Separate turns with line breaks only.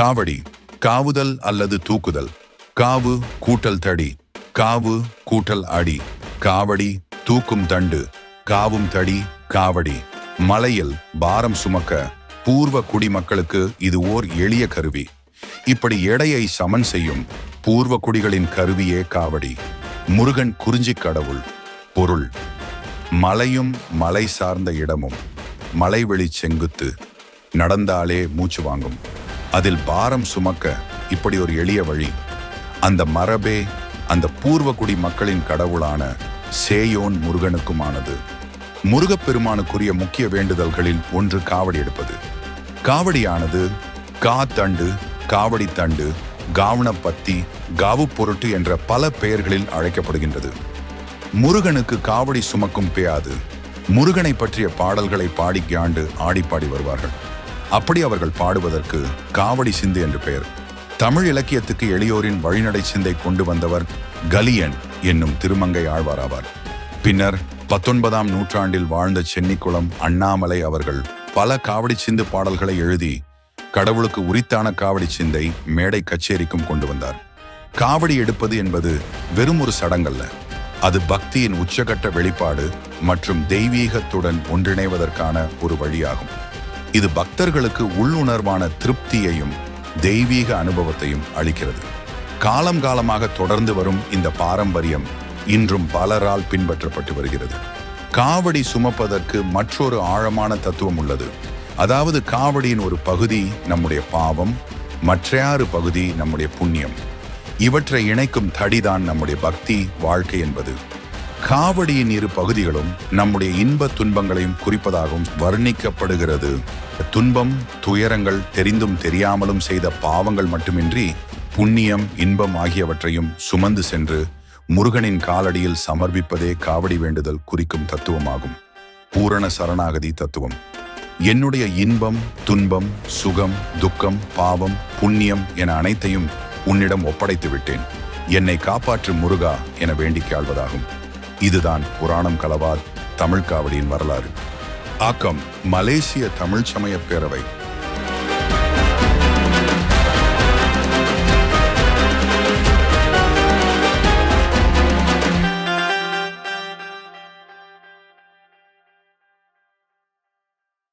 காவடி காவுதல் அல்லது தூக்குதல். காவு கூட்டல் தடி. காவு கூட்டல் அடி. காவடி தூக்கும் தண்டு. காவும் தடி காவடி. மலையில் பாரம் சுமக்க பூர்வ குடிமக்களுக்கு இது ஓர் எளிய கருவி. இப்படி எடையை சமன் செய்யும் பூர்வ குடிகளின் கருவியே காவடி. முருகன் குறிஞ்சி கடவுள். பொருள். மலையும் மலை சார்ந்த இடமும். மலைவெளி செங்குத்து. நடந்தாலே மூச்சு வாங்கும். அதில் பாரம் சுமக்க இப்படி ஒரு எளிய வழி. அந்த மரபே அந்த பூர்வகுடி மக்களின் கடவுளான சேயோன் முருகனுக்குமானது. முருகப்பெருமானுக்குரிய முக்கிய வேண்டுதல்களில் ஒன்று காவடி எடுப்பது. காவடியானது கா தண்டு காவடி தண்டு காவணப்பத்தி காவு பொருட்டு என்ற பல பெயர்களில் அழைக்கப்படுகின்றது. முருகனுக்கு காவடி சுமக்கும் பேயாது முருகனை பற்றிய பாடல்களை பாடி ஆண்டு ஆடிப்பாடி வருவார்கள். அப்படி அவர்கள் பாடுவதற்கு காவடி சிந்து என்று பெயர். தமிழ் இலக்கியத்துக்கு எளியோரின் வழிநடை சிந்தை கொண்டு வந்தவர் கலியன் என்னும் திருமங்கை ஆழ்வார் ஆவார். பின்னர் பத்தொன்பதாம் நூற்றாண்டில் வாழ்ந்த சென்னிக்குளம் அண்ணாமலை அவர்கள் பல காவடி சிந்து பாடல்களை எழுதி கடவுளுக்கு உரித்தான காவடி சிந்தை மேடை கச்சேரிக்கும் கொண்டு வந்தார். காவடி எடுப்பது என்பது வெறும் ஒரு சடங்கல்ல. அது பக்தியின் உச்சகட்ட வெளிப்பாடு மற்றும் தெய்வீகத்துடன் ஒன்றிணைவதற்கான ஒரு வழியாகும். இது பக்தர்களுக்கு உள்ளுணர்வான திருப்தியையும் தெய்வீக அனுபவத்தையும் அளிக்கிறது. காலம் காலமாக தொடர்ந்து வரும் இந்த பாரம்பரியம் இன்றும் பலரால் பின்பற்றப்பட்டு வருகிறது. காவடி சுமப்பதற்கு மற்றொரு ஆழமான தத்துவம் உள்ளது. அதாவது காவடியின் ஒரு பகுதி நம்முடைய பாவம் மற்றையாறு பகுதி நம்முடைய புண்ணியம். இவற்றை இணைக்கும் தடிதான் நம்முடைய பக்தி வாழ்க்கை என்பது. காவடியின் இரு பகுதிகளும் நம்முடைய இன்ப துன்பங்களையும் குறிப்பதாகவும் வர்ணிக்கப்படுகிறது. துன்பம் துயரங்கள் தெரிந்தும் தெரியாமலும் செய்த பாவங்கள் மட்டுமின்றி புண்ணியம் இன்பம் ஆகியவற்றையும் சுமந்து சென்று முருகனின் காலடியில் சமர்ப்பிப்பதே காவடி வேண்டுதல் குறிக்கும் தத்துவமாகும். பூரண சரணாகதி தத்துவம். என்னுடைய இன்பம் துன்பம் சுகம் துக்கம் பாவம் புண்ணியம் என அனைத்தையும் உன்னிடம் ஒப்படைத்து விட்டேன் என்னை காப்பாற்று முருகா என வேண்டிக் ஆள்வதாகும் இதுதான் புராணம் கலவார் தமிழ் காவடியின் வரலாறு. ஆக்கம் மலேசிய தமிழ் சமய பேரவை.